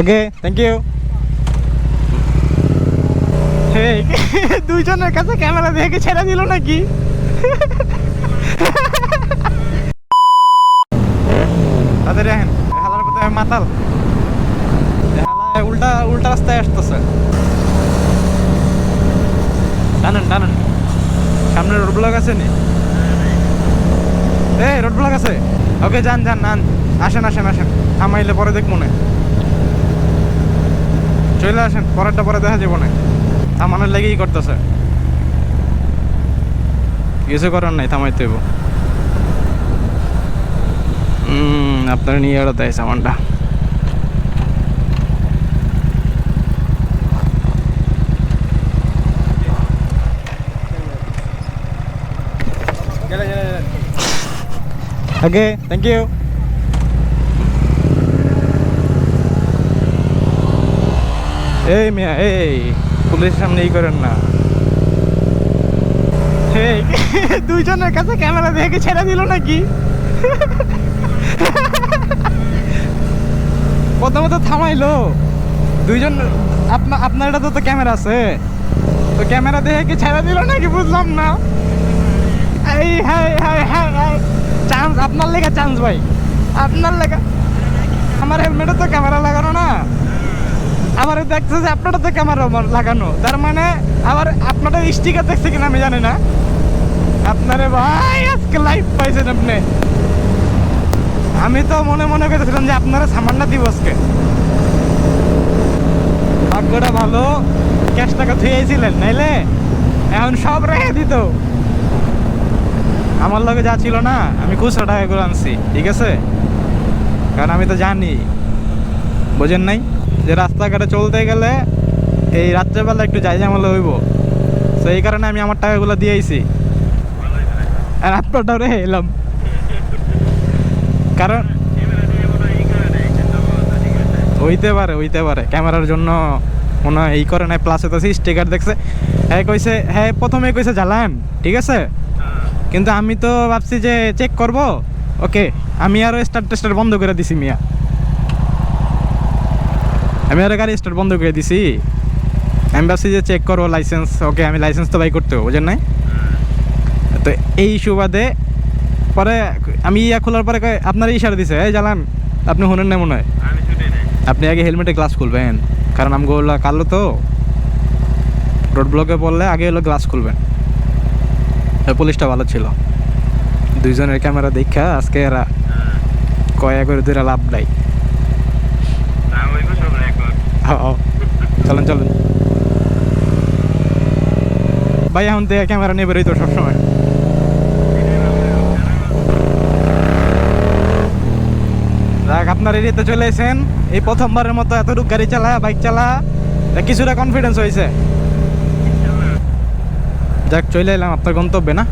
Okay thank you দুইজনের কাছে camera দেখে ছেড়ে দিল নাকি? তাদের হালার কোথায় মাতাল। উল্টা উল্টা রাস্তায় আসতেছে। টানেন টানেন। সামনে রোড ব্লক আছে নি? রোড ব্লক আছে। ওকে যান যান নান আসেন আসেন আসেন। থামাইলে পরে দেখ না। চলে আসেন, পরেরটা পরে দেখা যাব না। থামানোর লেগেই করতেছে। কিছু করার নাই, থামাইতে হইব। আপনার নিয়ে এড়াতে সামানটা। ওকে থ্যাংক ইউ এই মিয়া, এই, পুলিশের সামনে ই করেন না। এই, দুইজনের কাছে ক্যামেরা দেখে ছেড়ে দিল নাকি? প্রথমত থামাইলো। দুইজন আপনার আপনার এটা তো ক্যামেরা আছে। তো ক্যামেরা দেখে কি ছেড়ে দিল নাকি বুঝলাম না। এই হ্যাঁ হ্যাঁ হ্যাঁ চান্স, আপনার লেখা চান্স ভাই। আপনার লেখা আমার হেলমেটে তো ক্যামেরা লাগানো না। আবার দেখছে যে আপনারটা তো ক্যামেরা লাগানো। তার মানে আবার আপনারটা স্টিকার দেখছে কিনা আমি জানি না। আপনারে ভাই, আজকে লাইভ পাইছেন আপনি। আমি তো মনে মনে করেছিলাম যে আপনারা সামানটা দিব আজকে। ভাগ্যটা ভালো ক্যাশ টাকা ধুয়েছিলেন নাইলে? এখন সব রেখে দিত। আমার লগে যা ছিল না, আমি খুচরা টাকা করে আনছি, ঠিক আছে? কারণ আমি তো জানি। বোঝেন নাই? যে রাস্তাঘাটে চলতে গেলে এই রাত্রেবেলা একটু যাই ঝামেলা হইব। তো এই কারণে আমি আমার টাকাগুলো দিয়েছি আর আপনারটাও রে এলাম। কারণ হইতে পারে হইতে পারে। ক্যামেরার জন্য মনে হয় এই করে নাই প্লাস হইতেছে স্টিকার দেখছে। হ্যাঁ কইছে হ্যাঁ প্রথমে কইছে জ্বালান, ঠিক আছে? কিন্তু আমি তো ভাবছি যে চেক করব। ওকে আমি আরও স্টার্ট টেস্টার বন্ধ করে দিছি মিয়া। আমি আরও গাড়ি স্টার্ট বন্ধ করে দিছি। আমি ভাবছি যে চেক করো লাইসেন্স ওকে আমি লাইসেন্স তো বাই করতে হবে বুঝেন নাই? তো এই সুবাদে পরে আমি ইয়া খোলার পরে আপনার ইশারা দিছে এই জ্বালান আপনি শুনেন না মনে হয়? আপনি আগে হেলমেটে গ্লাস খুলবেন কারণ আমি গোলা কালো তো। রোড ব্লকে পড়লে আগে হলো গ্লাস খুলবেন। পুলিশটা ভালো ছিল। দুইজনের ক্যামেরা দেখা আজকে এরা কয়া করে দুইটা লাভ নাই। চলেন চলেন। ভাই, এখন থেকে ক্যামেরা নিয়ে বেরোই তো সবসময়। যাক আপনার এরিয়াতে চলে এসেছেন এই প্রথমবারের মতো এতটুকু গাড়ি চালা, বাইক চালা কিছুটা কনফিডেন্স হয়েছে। যাক, চলে এলাম, আপনার গন্তব্যে না?